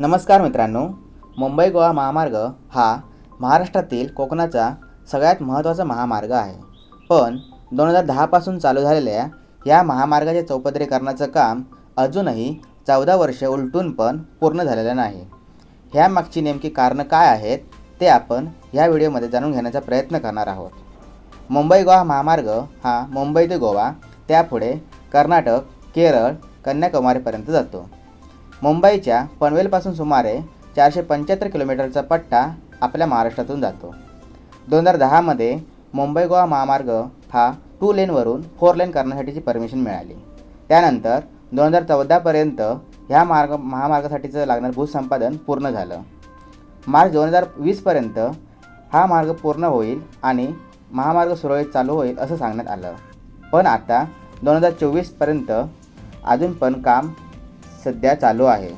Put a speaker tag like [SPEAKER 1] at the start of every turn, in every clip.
[SPEAKER 1] नमस्कार मित्रांनो मुंबई गोवा महामार्ग हा महाराष्ट्रातील कोकणाचा सगळ्यात महत्त्वाचा महामार्ग आहे. पण दोन हजार दहापासून चालू झालेल्या या महामार्गाचे चौपदरीकरणाचं काम अजूनही चौदा वर्षे उलटून पण पूर्ण झालेलं नाही. ह्यामागची नेमकी कारणं काय आहेत ते आपण ह्या व्हिडिओमध्ये जाणून घेण्याचा प्रयत्न करणार आहोत. मुंबई गोवा महामार्ग हा मुंबई ते गोवा त्यापुढे कर्नाटक केरळ कन्याकुमारीपर्यंत जातो. मुंबईच्या पनवेलपासून सुमारे चारशे पंच्याहत्तर किलोमीटरचा पट्टा आपल्या महाराष्ट्रातून जातो. दोन हजार दहामध्ये मुंबई गोवा महामार्ग हा टू लेनवरून फोर लेन करण्यासाठीची परमिशन मिळाली. त्यानंतर दोन हजार चौदापर्यंत ह्या मार्ग महामार्गासाठीचं लागणारं भूसंपादन पूर्ण झालं. मार्च दोन हजार वीसपर्यंत हा मार्ग पूर्ण होईल आणि महामार्ग सुरळीत चालू होईल असं सांगण्यात आलं. पण आता दोन हजार चोवीसपर्यंत अजून पण काम सध्या चालू आहे.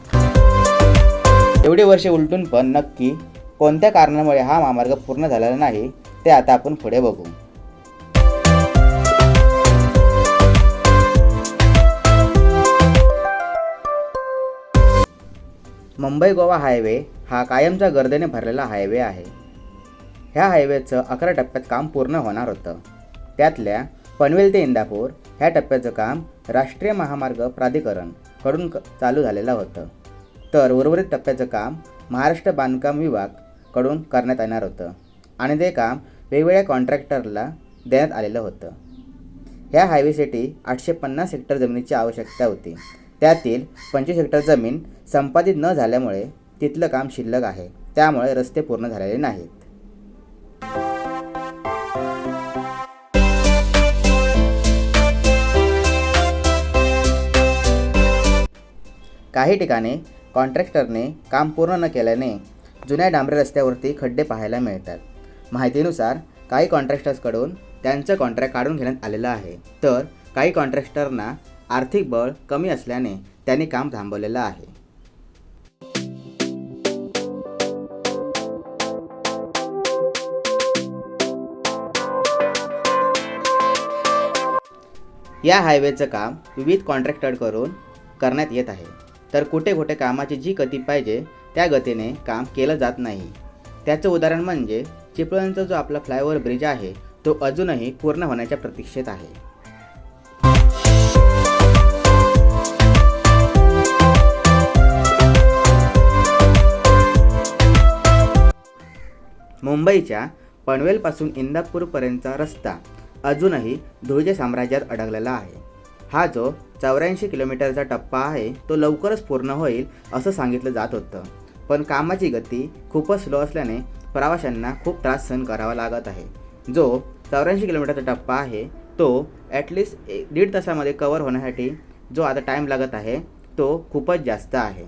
[SPEAKER 1] एवढे वर्षे उलटून पण नक्की कोणत्या कारणामुळे हा महामार्ग पूर्ण झालेला नाही ते आता आपण पुढे बघू. मुंबई गोवा हायवे हा कायमच्या गर्दीने भरलेला हायवे आहे. ह्या हायवेचं अकरा टप्प्यात काम पूर्ण होणार होतं. त्यातल्या पनवेल ते इंदापूर ह्या टप्प्याचं काम राष्ट्रीय महामार्ग प्राधिकरण कडून क चालू झालेलं होतं. तर उर्वरित टप्प्याचं काम महाराष्ट्र बांधकाम विभागकडून करण्यात येणार होतं. आणि ते काम वेगवेगळ्या कॉन्ट्रॅक्टरला देण्यात आलेलं होतं. ह्या हायवेसाठी आठशे पन्नास हेक्टर जमिनीची आवश्यकता होती. त्यातील पंचवीस हेक्टर जमीन संपादित न झाल्यामुळे तिथलं काम शिल्लक आहे. त्यामुळे रस्ते पूर्ण झालेले नाहीत. काही ठिकाणी कॉन्ट्रॅक्टरने काम पूर्ण न केल्याने जुन्या डांबरे रस्त्यावरती खड्डे पाहायला मिळतात. माहितीनुसार काही कॉन्ट्रॅक्टर्सकडून त्यांचं कॉन्ट्रॅक्ट काढून घेण्यात आलेलं आहे. तर काही कॉन्ट्रॅक्टरना आर्थिक बळ कमी असल्याने त्यांनी काम थांबवलेलं आहे. या हायवेचं काम विविध कॉन्ट्रॅक्टरकडून करण्यात येत आहे. तर कुठे कुठे कामाची जी गती पाहिजे त्या गतीने काम केलं जात नाही. त्याचं उदाहरण म्हणजे चिपळूणचा जो आपला फ्लायओव्हर ब्रिज आहे तो अजूनही पूर्ण होण्याच्या प्रतीक्षेत आहे. मुंबईच्या पनवेलपासून इंदापूरपर्यंतचा रस्ता अजूनही धुळजे साम्राज्यात अडकलेला आहे. हा जो चौऱ्याऐंशी किलोमीटरचा टप्पा आहे तो लवकरच पूर्ण होईल असं सांगितलं जात होतं. पण कामाची गती खूपच स्लो असल्याने प्रवाशांना खूप त्रास सहन करावा लागत आहे. जो चौऱ्याऐंशी किलोमीटरचा टप्पा आहे तो ॲटलिस्ट एक दीड तासामध्ये कवर होण्यासाठी जो आता टाईम लागत आहे तो खूपच जास्त आहे.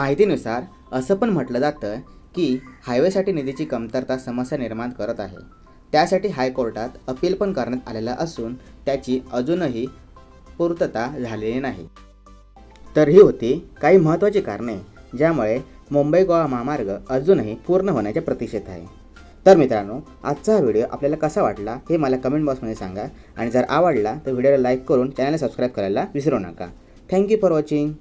[SPEAKER 1] माहितीनुसार असं पण म्हटलं जातं की हायवेसाठी निधीची कमतरता समस्या निर्माण करत आहे. त्यासाठी हायकोर्टात अपील पण करण्यात आलेलं असून त्याची अजूनही पूर्तता झालेली नाही. तर ही होती काही महत्त्वाची कारणे ज्यामुळे मुंबई गोवा महामार्ग अजूनही पूर्ण होण्याच्या प्रतीक्षेत आहे. तर मित्रांनो आजचा हा व्हिडिओ आपल्याला कसा वाटला हे मला कमेंट बॉक्समध्ये सांगा. आणि जर आवडला तर व्हिडिओला लाईक करून चॅनलला सबस्क्राईब करायला विसरू नका. Thank you for watching.